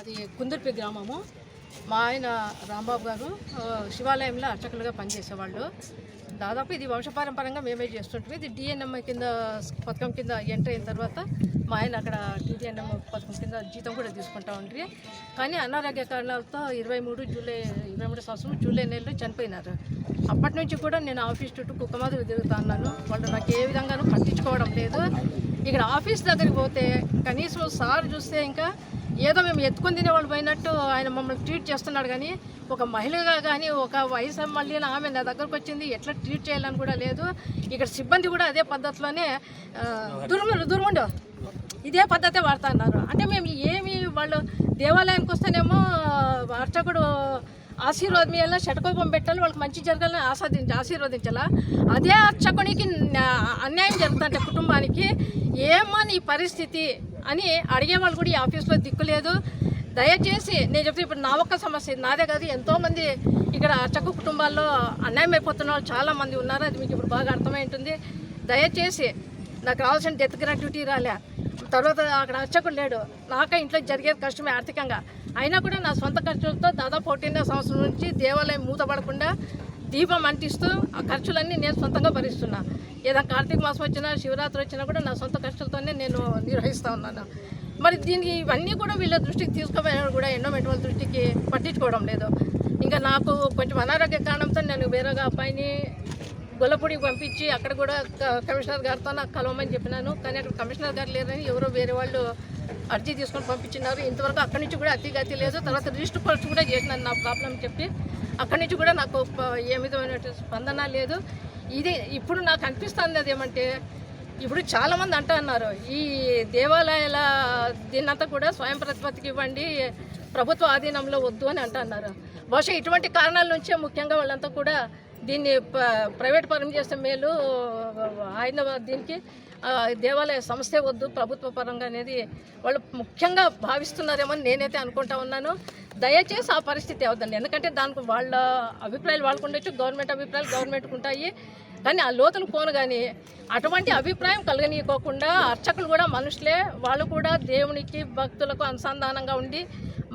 అది కుందుర్పి గ్రామము. మా ఆయన రాంబాబు గారు శివాలయంలో అర్చకులుగా పనిచేసేవాళ్ళు. దాదాపు ఇది వంశపారంపరంగా మేమే చేస్తుంటాం. ఇది డిఎన్ఎం కింద పథకం కింద ఎంటర్ అయిన తర్వాత మా ఆయన అక్కడ డిఎన్ఎం పథకం కింద జీతం కూడా తీసుకుంటా ఉండ్రి. కానీ అనారోగ్య కారణాలతో ఇరవై మూడు జూలై ఇరవై మూడు సంవత్సరం జూలై నెలలో చనిపోయినారు. అప్పటి నుంచి కూడా నేను ఆఫీస్ చుట్టూ కుక్కమాదిరి తిరుగుతా ఉన్నాను. వాళ్ళు నాకు ఏ విధంగానూ పట్టించుకోవడం లేదు. ఇక్కడ ఆఫీస్ దగ్గరికి పోతే కనీసం సార్ చూస్తే ఇంకా ఏదో మేము ఎత్తుకొని తినేవాళ్ళు పోయినట్టు ఆయన మమ్మల్ని ట్రీట్ చేస్తున్నాడు కానీ ఒక మహిళగా కానీ ఒక వయసు మళ్ళీ ఆమె నా దగ్గరకు వచ్చింది ఎట్లా ట్రీట్ చేయాలని కూడా లేదు. ఇక్కడ సిబ్బంది కూడా అదే పద్ధతిలోనే ఆ, దుర్ముండు దుర్ముండు. ఇదే పద్ధతే వాడుతున్నారు అంటే మేము ఏమి వాళ్ళు దేవాలయానికి వస్తేనేమో అర్చకుడు ఆశీర్వాదం షటకోపం పెట్టాలి వాళ్ళకి మంచి జరగాలని ఆస్వాదించి ఆశీర్వదించాలా? అదే అర్చకునికి అన్యాయం జరుగుతుంటే కుటుంబానికి ఏమని నీ పరిస్థితి? అని అడిగే వాళ్ళు కూడా ఈ ఆఫీస్లో దిక్కులేదు దయచేసి నేను చెప్తే ఇప్పుడు నా ఒక్క సమస్య నాదే కాదు. ఎంతోమంది ఇక్కడ అర్చక కుటుంబాల్లో అన్యాయం అయిపోతున్న వాళ్ళు చాలామంది ఉన్నారు. అది మీకు ఇప్పుడు బాగా అర్థమై ఉంటుంది. దయచేసి నాకు రావాల్సిన డెత్ గ్రాట్యుటీ రాలే. తర్వాత అక్కడ అర్చకుడు లేడు. నాక ఇంట్లో జరిగేది కష్టమే ఆర్థికంగా. అయినా కూడా నా సొంత ఖర్చులతో దాదాపు ఒకటిన్నర సంవత్సరం నుంచి దేవాలయం మూతపడకుండా దీపం అంటిస్తూ ఆ ఖర్చులన్నీ నేను సొంతంగా భరిస్తున్నా. ఏదైనా కార్తీక మాసం వచ్చినా శివరాత్రి వచ్చినా కూడా నా సొంత ఖర్చులతోనే నేను నిర్వహిస్తూ ఉన్నాను. మరి దీనికి ఇవన్నీ కూడా వీళ్ళ దృష్టికి తీసుకుపోయినా కూడా ఎండోమెంట్ వాళ్ళ దృష్టికి పట్టించుకోవడం లేదు. ఇంకా నాకు కొంచెం అనారోగ్య కారణంతో నేను వేరేగా అబ్బాయిని గొల్లపూడికి పంపించి అక్కడ కూడా క- కమిషనర్ గారితో నాకు కలవమని చెప్పినాను. కానీ అక్కడ కమిషనర్ గారు లేరని ఎవరో వేరే వాళ్ళు అర్జీ తీసుకొని పంపించినారు. ఇంతవరకు అక్కడి నుంచి కూడా అతి గతి లేదు. తర్వాత రిజిస్టర్ పర్స్ కూడా చేసినాను నా ప్రాబ్లం చెప్పి. అక్కడి నుంచి కూడా నాకు ఏ విధమైన స్పందన లేదు. ఇది ఇప్పుడు నాకు అనిపిస్తుంది అదేమంటే ఇప్పుడు చాలామంది అంటా అన్నారు ఈ దేవాలయాల దీన్నంతా కూడా స్వయం ప్రతిపత్తికి ఇవ్వండి ప్రభుత్వ ఆధీనంలో వద్దు అని అంటున్నారు బహుశా ఇటువంటి కారణాల నుంచే ముఖ్యంగా వాళ్ళంతా కూడా దీన్ని ప్రైవేట్ పరం చేస్తే మేలు ఆయన దీనికి దేవాలయ సంస్థే వద్దు ప్రభుత్వ పరంగా అనేది వాళ్ళు ముఖ్యంగా భావిస్తున్నారేమో అని నేనైతే అనుకుంటా ఉన్నాను. దయచేసి ఆ పరిస్థితి అవద్దండి ఎందుకంటే దానికి వాళ్ళ అభిప్రాయాలు వాళ్ళకు ఉండొచ్చు గవర్నమెంట్ అభిప్రాయాలు గవర్నమెంట్కి ఉంటాయి. కానీ ఆ లోతులు పోను కానీ అటువంటి అభిప్రాయం కలగనీయకోకుండా అర్చకులు కూడా మనుషులే వాళ్ళు కూడా దేవునికి భక్తులకు అనుసంధానంగా ఉండి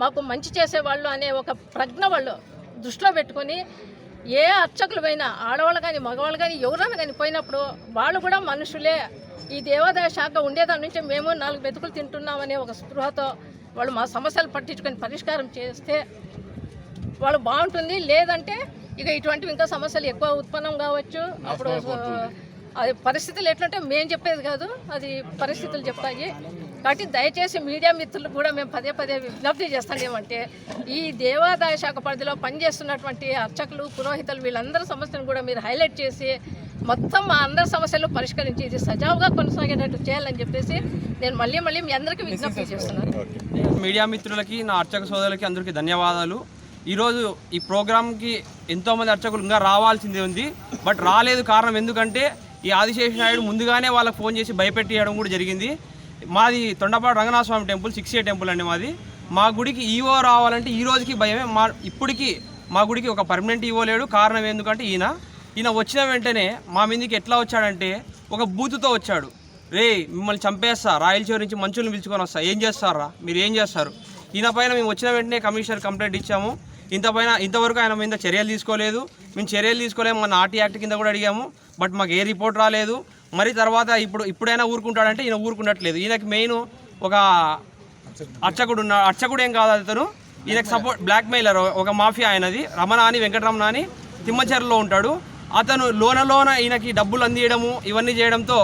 మాకు మంచి చేసేవాళ్ళు అనే ఒక ప్రజ్ఞ వాళ్ళు దృష్టిలో పెట్టుకొని ఏ అర్చకులు పోయినా ఆడవాళ్ళు కానీ మగవాళ్ళు కానీ ఎవరైనా కానీ పోయినప్పుడు వాళ్ళు కూడా మనుషులే ఈ దేవాదాయ శాఖ ఉండేదాని నుంచి మేము నాలుగు మెతుకులు తింటున్నామనే ఒక స్పృహతో వాళ్ళు మా సమస్యలు పట్టించుకొని పరిష్కారం చేస్తే వాళ్ళు బాగుంటుంది. లేదంటే ఇక ఇటువంటివి ఇంకా సమస్యలు ఎక్కువ ఉత్పన్నం కావచ్చు. అప్పుడు అది పరిస్థితులు ఎట్లంటే మేము చెప్పేది కాదు. అది పరిస్థితులు చెప్తాయి. కాబట్టి దయచేసి మీడియా మిత్రులు కూడా మేము పదే పదే విజ్ఞప్తి చేస్తానేమంటే ఈ దేవాదాయ శాఖ పరిధిలో పనిచేస్తున్నటువంటి అర్చకులు పురోహితులు వీళ్ళందరి సమస్యలను కూడా మీరు హైలైట్ చేసి మొత్తం మా అందరి సమస్యలు పరిష్కరించి ఇది సజావుగా కొనసాగేటట్టు చేయాలని చెప్పేసి నేను మళ్ళీ మళ్ళీ మీ అందరికీ విజ్ఞప్తి చేస్తున్నాను. మీడియా మిత్రులకి నా అర్చక సోదరులకి అందరికీ ధన్యవాదాలు. ఈరోజు ఈ ప్రోగ్రామ్కి ఎంతోమంది అర్చకులు ఇంకా రావాల్సింది ఉంది బట్ రాలేదు కారణం ఎందుకంటే ఈ ఆదిశేష నాయుడు ముందుగానే వాళ్ళకి ఫోన్ చేసి భయపెట్టియడం కూడా జరిగింది. మాది Tondapadu Ranganatha Swamy temple six A temple అండి మాది. మా గుడికి ఈవో రావాలంటే ఈ రోజుకి భయమే. మా ఇప్పటికీ మా గుడికి ఒక పర్మనెంట్ ఈవో లేడు. కారణం ఎందుకంటే ఈయన. ఈయన వచ్చిన వెంటనే మా మీదకి ఎట్లా వచ్చాడంటే ఒక బూతుతో వచ్చాడు. రే మిమ్మల్ని చంపేస్తా. రాయలచూరు నుంచి మంచులను పిలుచుకొని వస్తా. ఏం చేస్తారా? మీరు ఏం చేస్తారు? ఈయన పైన మేము వచ్చిన వెంటనే కమిషనర్ కంప్లైంట్ ఇచ్చాము. ఇంత పైన ఇంతవరకు ఆయన మీద చర్యలు తీసుకోలేదు. మేము చర్యలు తీసుకోలేము. మన ఆర్టీ యాక్ట్ కింద కూడా అడిగాము. బట్ మాకు ఏ రిపోర్ట్ రాలేదు. మరి తర్వాత ఇప్పుడు ఇప్పుడైనా ఊరుకుంటాడంటే ఈయన ఊరుకున్నట్లేదు. ఈయనకి మెయిన్ ఒక అర్చకుడు ఉన్న అర్చకుడు ఏం కాదు అతను. ఈయనకు సపోర్ట్ బ్లాక్ మెయిలర్ ఒక మాఫియా ఆయనది. రమణ అని వెంకటరమణ అని తిమ్మచెరలో ఉంటాడు. అతను లోన లోన ఈయనకి డబ్బులు అందియడము ఇవన్నీ చేయడంతో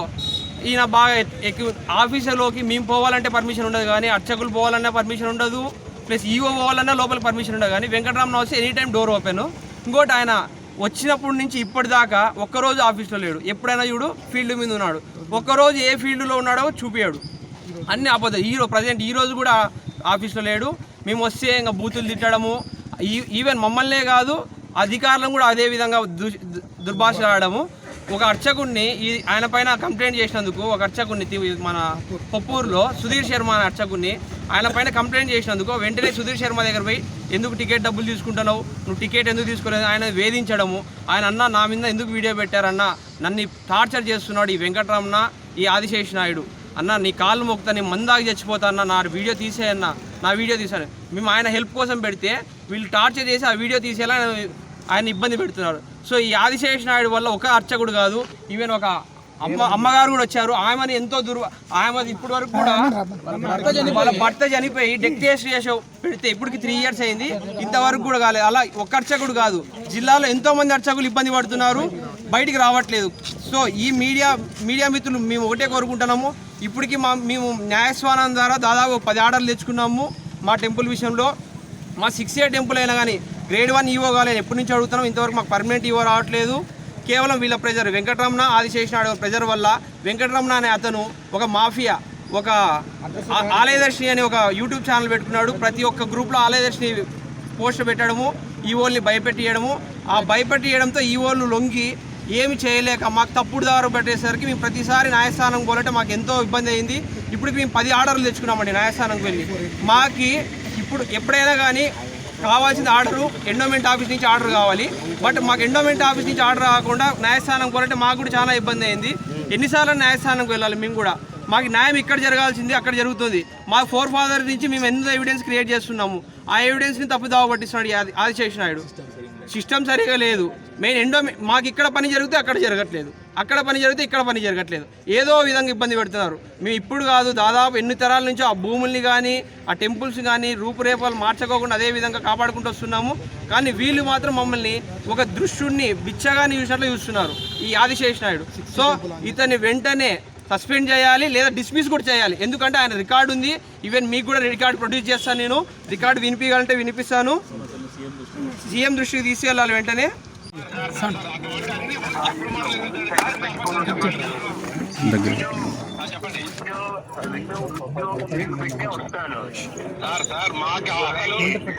ఈయన బాగా ఎక్కి ఆఫీసులోకి మేము పోవాలంటే పర్మిషన్ ఉండదు కానీ అర్చకులు పోవాలన్నా పర్మిషన్ ఉండదు. ప్లస్ ఈవో పోవాలన్నా లోపల పర్మిషన్ ఉండదు కానీ వెంకటరమణ వచ్చి ఎనీ టైం డోర్ ఓపెన్ ఇంకోటి ఆయన వచ్చినప్పటి నుంచి ఇప్పటిదాకా ఒక్కరోజు ఆఫీస్లో లేడు. ఎప్పుడైనా చూడు ఫీల్డ్ మీద ఉన్నాడు. ఒక్కరోజు ఏ ఫీల్డ్లో ఉన్నాడో చూపించాడు అన్ని అబద్ధాలు. ఈ ప్రజెంట్ ఈ రోజు కూడా ఆఫీస్లో లేడు. మేము వస్తే ఇంకా బూతులు తిట్టడము. ఈ- ఈవెన్ మమ్మల్నే కాదు అధికారులను కూడా అదే విధంగా దు- దు- దుర్భాష ఆడము ఒక అర్చకుడిని ఈ ఆయన పైన కంప్లైంట్ చేసినందుకు ఒక అర్చకుడిని మన పొప్పూరులో సుధీర్ శర్మ అనే అర్చకుడిని ఆయన పైన కంప్లైంట్ చేసినందుకు వెంటనే సుధీర్ శర్మ దగ్గర పోయి ఎందుకు టికెట్ డబ్బులు తీసుకుంటున్నావు? నువ్వు టికెట్ ఎందుకు తీసుకోలేదు? ఆయన వేధించడము. ఆయన అన్న నా మీద ఎందుకు వీడియో పెట్టారన్న? నన్ను టార్చర్ చేస్తున్నాడు ఈ వెంకటరమణ ఈ ఆదిశేష నాయుడు. అన్న నీ కాళ్ళు మొక్కుతా నీ మందాకి చచ్చిపోతా అన్న నా వీడియో తీసేయన్న నా వీడియో తీసాను మేము ఆయన హెల్ప్ కోసం పెడితే వీళ్ళు టార్చర్ చేసి ఆ వీడియో తీసేలా ఆయన ఇబ్బంది పెడుతున్నారు. సో ఈ ఆదిశేష నాయుడు వల్ల ఒక అర్చకుడు కాదు ఈవెన్ ఒక అమ్మ అమ్మగారు కూడా వచ్చారు. ఆమెను ఎంతో దుర్వ ఆమె ఇప్పటి వరకు కూడా వాళ్ళ భర్త చనిపోయి డెక్ టెస్ట్ చేసి పెడితే ఇప్పటికి త్రీ ఇయర్స్ అయింది. ఇంతవరకు కూడా కాలేదు. అలా ఒక్క అర్చకుడు కాదు. జిల్లాలో ఎంతో మంది అర్చకులు ఇబ్బంది పడుతున్నారు. బయటికి రావట్లేదు. సో ఈ మీడియా మీడియా మిత్రులు మేము ఒకటే కోరుకుంటున్నాము. ఇప్పటికి మా మేము న్యాయస్వానం ద్వారా దాదాపు పది ఆర్డర్లు తెచ్చుకున్నాము మా టెంపుల్ విషయంలో. మా సిక్స్ ఇయర్ టెంపుల్ అయినా కానీ గ్రేడ్ వన్ ఈవో కాలేదు. ఎప్పటి నుంచి అడుగుతున్నాం? ఇంతవరకు మాకు పర్మనెంట్ ఈవో రావట్లేదు. కేవలం వీళ్ళ ప్రెజర్. వెంకటరమణ ఆదిశేషనాడు ప్రెజర్ వల్ల వెంకటరమణ అనే అతను ఒక మాఫియా ఒక ఆలయదర్శిని అనే ఒక యూట్యూబ్ ఛానల్ పెట్టుకున్నాడు. ప్రతి ఒక్క గ్రూప్లో ఆలయదర్శిని పోస్ట్ పెట్టడము ఈవోల్ని భయపెట్టియడము. ఆ భయపెట్టియడంతో ఈవోలు లొంగి ఏమి చేయలేక మాకు తప్పుడు దారు పెట్టేసరికి మేము ప్రతిసారి న్యాయస్థానం పోలంటే మాకు ఎంతో ఇబ్బంది అయింది. ఇప్పటికి మేము పది ఆర్డర్లు తెచ్చుకున్నామండి న్యాయస్థానంకి వెళ్ళి. మాకి ఇప్పుడు ఎప్పుడైనా కానీ కావాల్సిన ఆర్డరు ఎండోమెంట్ ఆఫీస్ నుంచి ఆర్డర్ కావాలి. బట్ మాకు ఎండోమెంట్ ఆఫీస్ నుంచి ఆర్డర్ రాకుండా న్యాయస్థానం కోరంటే మాకు కూడా చాలా ఇబ్బంది అయింది. ఎన్నిసార్లు న్యాయస్థానంకి వెళ్ళాలి మేము కూడా? మాకు న్యాయం ఇక్కడ జరగాల్సింది అక్కడ జరుగుతుంది. మా ఫోర్ ఫాదర్ నుంచి మేము ఎందుకు ఎవిడెన్స్ క్రియేట్ చేస్తున్నాము? ఆ ఎవిడెన్స్ని తప్పుదావ పట్టిస్తున్నాడు ఈ ఆదిశేష నాయుడు సిస్టమ్ సరిగా లేదు. మెయిన్ ఎండో మాకు ఇక్కడ పని జరిగితే అక్కడ జరగట్లేదు. అక్కడ పని జరిగితే ఇక్కడ పని జరగట్లేదు. ఏదో విధంగా ఇబ్బంది పెడుతున్నారు. మేము ఇప్పుడు కాదు దాదాపు ఎన్ని తరాల నుంచో ఆ భూముల్ని కానీ ఆ టెంపుల్స్ కానీ రూపురేపాలు మార్చుకోకుండా అదే విధంగా కాపాడుకుంటూ వస్తున్నాము. కానీ వీళ్ళు మాత్రం మమ్మల్ని ఒక దృష్టుణ్ణి బిచ్చగాని చూసినట్లు చూస్తున్నారు. ఈ ఆదిశేష్ నాయుడు. సో ఇతన్ని వెంటనే సస్పెండ్ చేయాలి లేదా డిస్మిస్ కూడా చేయాలి. ఎందుకంటే ఆయన రికార్డు ఉంది. ఈవెన్ మీకు కూడా రికార్డు ప్రొడ్యూస్ చేస్తాను నేను. రికార్డు వినిపించాలంటే వినిపిస్తాను. సీఎం దృష్టికి తీసుకెళ్ళాలి వెంటనే. సార్ సార్ మాకు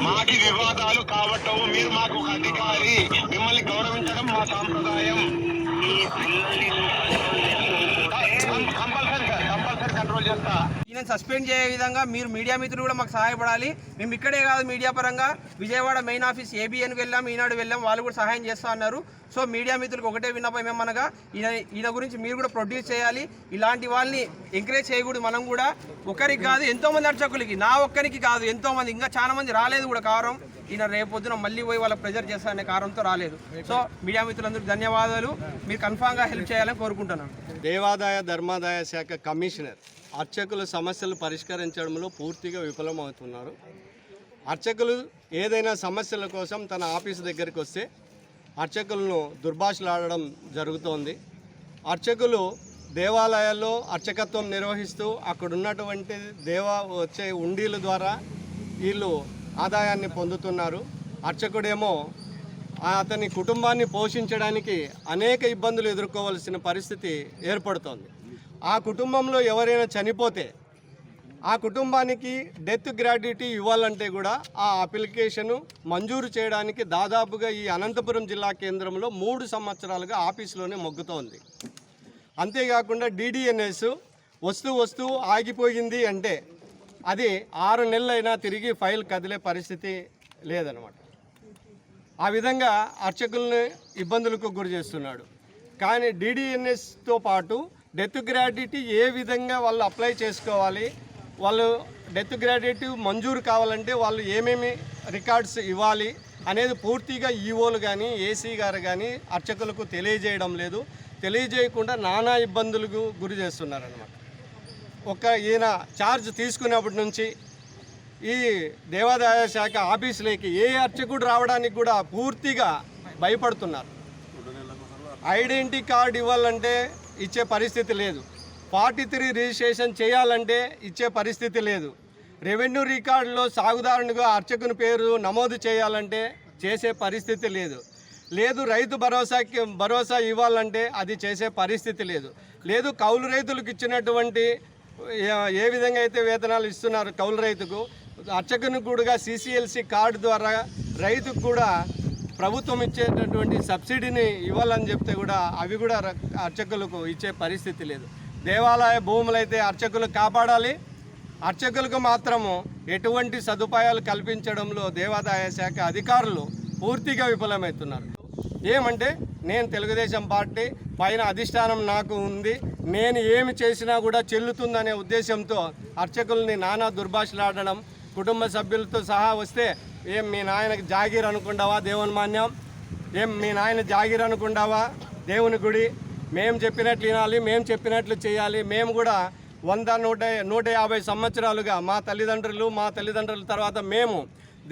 మాకి వివాదాలు కాబట్టవు మీరు మాకు ఒక అధికారి. మిమ్మల్ని గౌరవించడం మా సాంప్రదాయం. కంపల్సరీ సార్ కంపల్సరీ కంట్రోల్ చేస్తా. ఈయన సస్పెండ్ చేయ విధంగా మీరు మీడియా మిత్రులు కూడా మాకు సహాయపడాలి. మేము ఇక్కడే కాదు మీడియా పరంగా విజయవాడ మెయిన్ ఆఫీస్ ఏబిఎన్కి వెళ్ళాం ఈనాడు వెళ్ళాం వాళ్ళు కూడా సహాయం చేస్తా అన్నారు. సో మీడియా మిత్రులకు ఒకటే విన్నపం ఏమనగా ఈయన ఈయన గురించి మీరు కూడా ప్రొడ్యూస్ చేయాలి. ఇలాంటి వాళ్ళని ఎంకరేజ్ చేయకూడదు మనం కూడా. ఒకరికి కాదు ఎంతోమంది అర్చకులకి నా ఒక్కరికి కాదు ఎంతోమంది ఇంకా చాలా మంది రాలేదు కూడా కారణం ఈయన రేపొద్దున మళ్ళీ పోయి వాళ్ళ ప్రెజర్ చేస్తారనే కారణంతో రాలేదు. సో మీడియా మిత్రులందరికీ ధన్యవాదాలు. మీరు కన్ఫామ్గా హెల్ప్ చేయాలని కోరుకుంటున్నాను. దేవాదాయ ధర్మాదాయ శాఖ కమిషనర్ అర్చకుల సమస్యలు పరిష్కరించడంలో పూర్తిగా విఫలమవుతున్నారు. అర్చకులు ఏదైనా సమస్యల కోసం తన ఆఫీసు దగ్గరికి వస్తే అర్చకులను దుర్భాషలాడడం జరుగుతోంది. అర్చకులు దేవాలయాల్లో అర్చకత్వం నిర్వహిస్తూ అక్కడ ఉన్నటువంటి దేవా వచ్చే ఉండీల ద్వారా వీళ్ళు ఆదాయాన్ని పొందుతున్నారు. అర్చకుడేమో అతని కుటుంబాన్ని పోషించడానికి అనేక ఇబ్బందులు ఎదుర్కోవాల్సిన పరిస్థితి ఏర్పడుతోంది. ఆ కుటుంబంలో ఎవరైనా చనిపోతే ఆ కుటుంబానికి డెత్ గ్రాడ్యుటీ ఇవ్వాలంటే కూడా ఆ అప్లికేషను మంజూరు చేయడానికి దాదాపుగా ఈ అనంతపురం జిల్లా కేంద్రంలో మూడు సంవత్సరాలుగా ఆఫీసులోనే మొగ్గుతోంది. అంతేకాకుండా డిడిఎన్ఎస్ వస్తూ వస్తూ ఆగిపోయింది అంటే అది ఆరు నెలలైనా తిరిగి ఫైల్ కదిలే పరిస్థితి లేదనమాట. ఆ విధంగా అర్చకుల్ని ఇబ్బందులకు గురి చేస్తున్నాడు. కానీ డిడిఎన్ఎస్తో పాటు డెత్ గ్రాడ్యుటీ ఏ విధంగా వాళ్ళు అప్లై చేసుకోవాలి వాళ్ళు డెత్ గ్రాడ్యుటీ మంజూరు కావాలంటే వాళ్ళు ఏమేమి రికార్డ్స్ ఇవ్వాలి అనేది పూర్తిగా ఈవోలు కానీ ఏసీ గారు కానీ అర్చకులకు తెలియజేయడం లేదు. తెలియజేయకుండా నానా ఇబ్బందులకు గురి చేస్తున్నారనమాట ఒక ఈయన ఛార్జ్ తీసుకున్నప్పటి నుంచి ఈ దేవాదాయ శాఖ ఆఫీసులోకి ఏ అర్చకుడు రావడానికి కూడా పూర్తిగా భయపడుతున్నారు. ఐడెంటిటీ కార్డు ఇవ్వాలంటే ఇచ్చే పరిస్థితి లేదు. ఫార్టీ త్రీ రిజిస్ట్రేషన్ చేయాలంటే ఇచ్చే పరిస్థితి లేదు. రెవెన్యూ రికార్డులో సాగుదారునిగా అర్చకుని పేరు నమోదు చేయాలంటే చేసే పరిస్థితి లేదు. లేదు రైతు భరోసాకి భరోసా ఇవ్వాలంటే అది చేసే పరిస్థితి లేదు. లేదు కౌలు రైతులకు ఇచ్చినటువంటి ఏ విధంగా అయితే వేతనాలు ఇస్తున్నారు కౌలు రైతుకు అర్చకుని కూడా సిసిఎల్సి కార్డు ద్వారా రైతుకు కూడా ప్రభుత్వం ఇచ్చేటటువంటి సబ్సిడీని ఇవ్వాలని చెప్తే కూడా అవి కూడా అర్చకులకు ఇచ్చే పరిస్థితి లేదు. దేవాలయ భూములైతే అర్చకులు కాపాడాలి. అర్చకులకు మాత్రము ఎటువంటి సదుపాయాలు కల్పించడంలో దేవాదాయ శాఖ అధికారులు పూర్తిగా విఫలమవుతున్నారు. ఏమంటే నేను తెలుగుదేశం పార్టీ పైన అధిష్టానం నాకు ఉంది. నేను ఏమి చేసినా కూడా చెల్లుతుందనే ఉద్దేశంతో అర్చకుల్ని నానా దుర్భాషలాడడం కుటుంబ సభ్యులతో సహా వస్తే ఏం మీ నాయనకి జాగీర్ అనుకుంటావా దేవుని మాన్యం. ఏం మీ నాయన జాగీర్ అనుకుంటావా దేవుని గుడి. మేము చెప్పినట్లు వినాలి మేము చెప్పినట్లు చేయాలి. మేము కూడా వంద నూట నూట యాభై సంవత్సరాలుగా మా తల్లిదండ్రులు మా తల్లిదండ్రుల తర్వాత మేము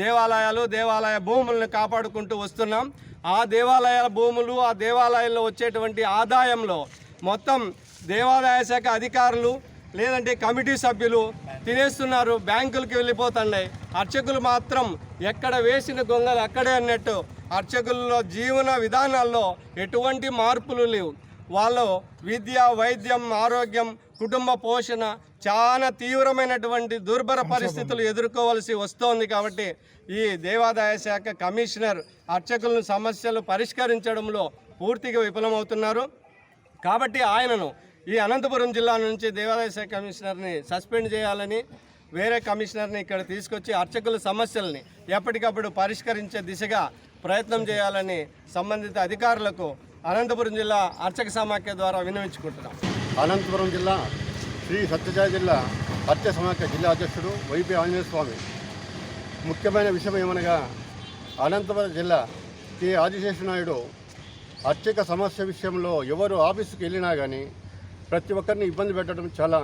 దేవాలయాలు దేవాలయ భూములను కాపాడుకుంటూ వస్తున్నాం. ఆ దేవాలయాల భూములు ఆ దేవాలయాల్లో వచ్చేటువంటి ఆదాయంలో మొత్తం దేవాదాయ శాఖ అధికారులు లేదంటే కమిటీ సభ్యులు తినేస్తున్నారు బ్యాంకులకి వెళ్ళిపోతున్నాయి. అర్చకులు మాత్రం ఎక్కడ వేసిన గొంగలు అక్కడే అన్నట్టు అర్చకుల్లో జీవన విధానాల్లో ఎటువంటి మార్పులు లేవు. వాళ్ళు విద్య వైద్యం ఆరోగ్యం కుటుంబ పోషణ చాలా తీవ్రమైనటువంటి దుర్భర పరిస్థితులు ఎదుర్కోవాల్సి వస్తోంది కాబట్టి ఈ దేవాదాయ శాఖ కమిషనర్ అర్చకులను సమస్యలు పరిష్కరించడంలో పూర్తిగా విఫలమవుతున్నారు. కాబట్టి ఆయనను ఈ అనంతపురం జిల్లా నుంచి దేవాదాయ శాఖ కమిషనర్ని సస్పెండ్ చేయాలని వేరే కమిషనర్ని ఇక్కడ తీసుకొచ్చి అర్చకుల సమస్యల్ని ఎప్పటికప్పుడు పరిష్కరించే దిశగా ప్రయత్నం చేయాలని సంబంధిత అధికారులకు అనంతపురం జిల్లా అర్చక సమాఖ్య ద్వారా విన్నవించుకుంటున్నాం. అనంతపురం జిల్లా శ్రీ సత్యజాయ జిల్లా అర్చ సమాఖ్య జిల్లా అధ్యక్షుడు వైపీ ఆంజనేయ స్వామి. ముఖ్యమైన విషయం ఏమనగా అనంతపురం జిల్లా కె ఆదిశేషనాయుడు అర్చక సమస్య విషయంలో ఎవరు ఆఫీసుకి వెళ్ళినా కానీ ప్రతి ఒక్కరిని ఇబ్బంది పెట్టడం చాలా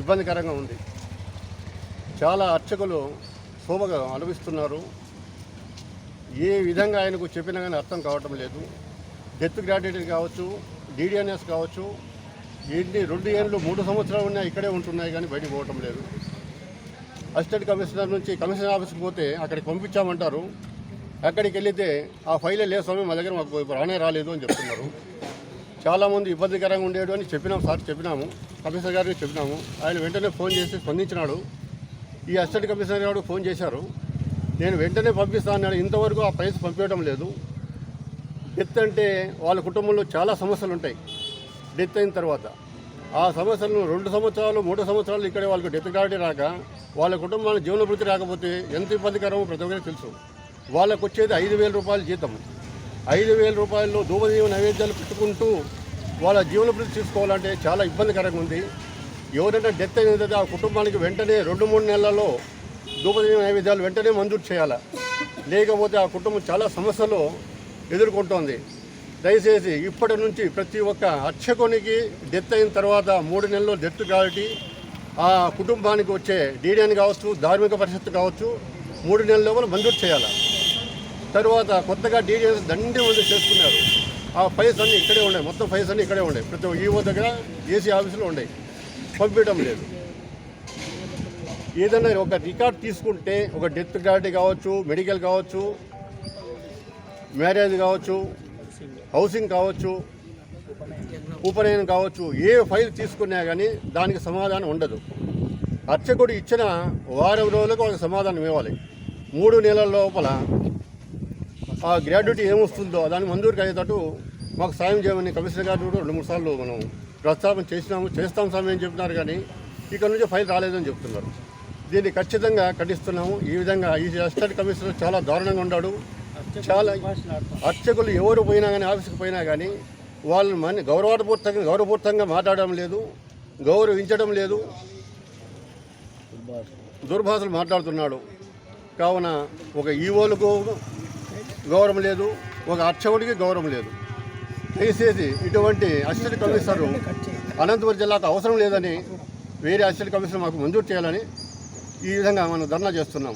ఇబ్బందికరంగా ఉంది. చాలా అర్చకులు శోభగా అనుభవిస్తున్నారు. ఏ విధంగా ఆయనకు చెప్పినా కానీ అర్థం కావటం లేదు. డెత్ గ్రాడ్యుయేట్ కావచ్చు డీడీఎన్ఎస్ కావచ్చు ఎన్ని రెండు ఏళ్ళు మూడు సంవత్సరాలు ఉన్నాయి ఇక్కడే ఉంటున్నాయి కానీ బయటకు పోవటం లేదు. అసిస్టెంట్ కమిషనర్ నుంచి కమిషనర్ ఆఫీస్కి పోతే అక్కడికి పంపించామంటారు. అక్కడికి వెళితే ఆ ఫైలే లేదు స్వామి మా దగ్గర మాకు రానే రాలేదు అని చెప్తున్నారు. చాలామంది ఇబ్బందికరంగా ఉండేడు అని చెప్పినాం సార్ చెప్పినాము. కమిషనర్ గారికి చెప్పినాము. ఆయన వెంటనే ఫోన్ చేసి స్పందించినాడు. ఈ అసిస్టెంట్ కమిషనర్ గారు ఫోన్ చేశారు. నేను వెంటనే పంపిస్తాను ఇంతవరకు ఆ ప్రైస్ పంపించడం లేదు. డెత్ అంటే వాళ్ళ కుటుంబంలో చాలా సమస్యలు ఉంటాయి. డెత్ అయిన తర్వాత ఆ సమస్యలను రెండు సంవత్సరాలు మూడు సంవత్సరాలు ఇక్కడే వాళ్ళకి డెత్ కార్డు రాక వాళ్ళ కుటుంబానికి జీవనభృతి రాకపోతే ఎంత ఇబ్బందికరమో ప్రతి ఒక్కరికి తెలుసు. వాళ్ళకు వచ్చేది ఐదు వేల రూపాయల జీతం. ఐదు వేల రూపాయల్లో ధూపదీవ నైవేద్యాలు పెట్టుకుంటూ వాళ్ళ జీవన చూసుకోవాలంటే తీసుకోవాలంటే చాలా ఇబ్బందికరంగా ఉంది. ఎవరైనా డెత్ అయినది ఆ కుటుంబానికి వెంటనే రెండు మూడు నెలల్లో దూపదీవ నైవేద్యాలు వెంటనే మంజూరు చేయాలి. లేకపోతే ఆ కుటుంబం చాలా సమస్యలు ఎదుర్కొంటోంది. దయచేసి ఇప్పటి నుంచి ప్రతి ఒక్క అర్చకునికి డెత్ అయిన తర్వాత మూడు నెలల్లో డెత్ కాబట్టి ఆ కుటుంబానికి వచ్చే డీడీఎన్ కావచ్చు ధార్మిక పరిషత్తు కావచ్చు మూడు నెలల లోపల మంజూరు చేయాలి. తర్వాత కొత్తగా డీజేస్ దండి మంది చేసుకున్నారు. ఆ ఫైల్స్ అన్నీ ఇక్కడే ఉన్నాయి. మొత్తం ఫైల్స్ అన్నీ ఇక్కడే ఉన్నాయి. ప్రతి ఈఓ దగ్గర ఏసీ ఆఫీసులో ఉన్నాయి. పంపించడం లేదు. ఏదైనా ఒక రికార్డ్ తీసుకుంటే ఒక డెత్ కార్డ్ కావచ్చు మెడికల్ కావచ్చు మ్యారేజ్ కావచ్చు హౌసింగ్ కావచ్చు ఉపనయనం కావచ్చు ఏ ఫైల్ తీసుకున్నా కానీ దానికి సమాధానం ఉండదు. అర్చకుడు ఇచ్చిన వారం రోజులకు ఒక సమాధానం ఇవ్వాలి. మూడు నెలల లోపల ఆ గ్రాడ్యుటీ ఏమొస్తుందో దాన్ని మంజూరు అయ్యేటట్టు మాకు సాయం చేయమని కమిషనర్ గారు కూడా రెండు మూడు సార్లు మనం ప్రస్తావన చేసినాము చేస్తాం అని చెప్పినారు కానీ ఇక్కడ నుంచి ఫైల్ రాలేదని చెప్తున్నారు. దీన్ని ఖచ్చితంగా ఖండిస్తున్నాము. ఈ విధంగా ఈ అసిస్టెంట్ కమిషనర్ చాలా దారుణంగా ఉన్నాడు. చాలా అర్చకులు ఎవరు పోయినా కానీ ఆఫీస్కి పోయినా కానీ వాళ్ళని మన గౌరవపూర్తంగా గౌరవపూర్తంగా మాట్లాడడం లేదు గౌరవించడం లేదు. దుర్భాషలు మాట్లాడుతున్నాడు. కావున ఒక ఈవోలకు గౌరవం లేదు ఒక అర్చకుడికి గౌరవం లేదు. దయచేసి ఇటువంటి అసిస్టెంట్ కమిషనర్ అనంతపురం జిల్లాకు అవసరం లేదని వేరే అసిస్టెంట్ కమిషనర్ మాకు మంజూరు చేయాలని ఈ విధంగా మనం ధర్నా చేస్తున్నాం